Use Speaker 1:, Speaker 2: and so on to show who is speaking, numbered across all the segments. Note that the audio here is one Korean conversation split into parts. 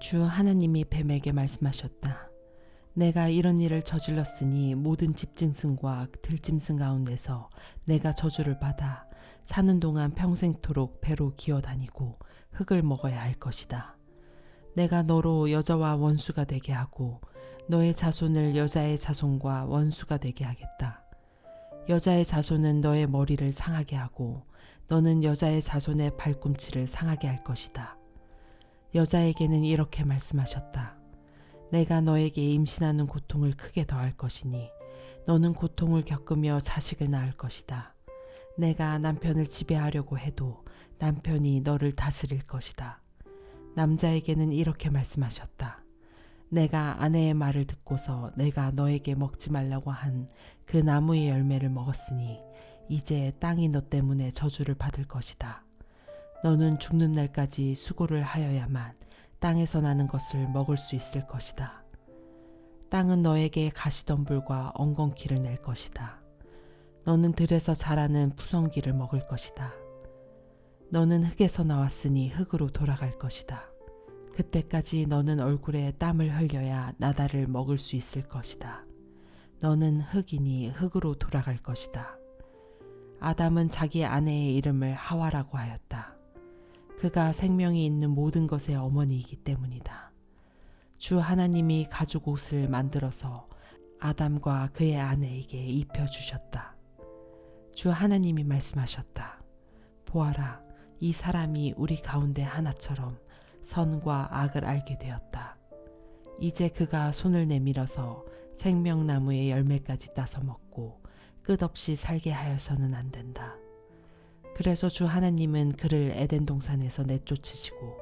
Speaker 1: 주 하나님이 뱀에게 말씀하셨다. 내가 이런 일을 저질렀으니 모든 집짐승과 들짐승 가운데서 내가 저주를 받아 사는 동안 평생토록 배로 기어다니고 흙을 먹어야 할 것이다. 내가 너로 여자와 원수가 되게 하고 너의 자손을 여자의 자손과 원수가 되게 하겠다. 여자의 자손은 너의 머리를 상하게 하고 너는 여자의 자손의 발꿈치를 상하게 할 것이다. 여자에게는 이렇게 말씀하셨다. 내가 너에게 임신하는 고통을 크게 더할 것이니 너는 고통을 겪으며 자식을 낳을 것이다. 내가 남편을 지배하려고 해도 남편이 너를 다스릴 것이다. 남자에게는 이렇게 말씀하셨다. 내가 아내의 말을 듣고서 내가 너에게 먹지 말라고 한 그 나무의 열매를 먹었으니 이제 땅이 너 때문에 저주를 받을 것이다. 너는 죽는 날까지 수고를 하여야만 땅에서 나는 것을 먹을 수 있을 것이다. 땅은 너에게 가시덤불과 엉겅퀴를 낼 것이다. 너는 들에서 자라는 푸성기를 먹을 것이다. 너는 흙에서 나왔으니 흙으로 돌아갈 것이다. 그때까지 너는 얼굴에 땀을 흘려야 나다를 먹을 수 있을 것이다. 너는 흙이니 흙으로 돌아갈 것이다. 아담은 자기 아내의 이름을 하와라고 하였다. 그가 생명이 있는 모든 것의 어머니이기 때문이다. 주 하나님이 가죽 옷을 만들어서 아담과 그의 아내에게 입혀 주셨다. 주 하나님이 말씀하셨다. 보아라, 이 사람이 우리 가운데 하나처럼 선과 악을 알게 되었다. 이제 그가 손을 내밀어서 생명나무의 열매까지 따서 먹고 끝없이 살게 하여서는 안 된다. 그래서 주 하나님은 그를 에덴 동산에서 내쫓으시고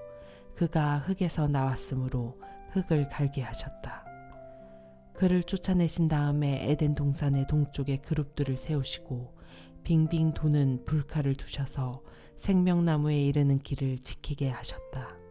Speaker 1: 그가 흙에서 나왔으므로 흙을 갈게 하셨다. 그를 쫓아내신 다음에 에덴 동산의 동쪽에 그룹들을 세우시고 빙빙 도는 불칼을 두셔서 생명나무에 이르는 길을 지키게 하셨다.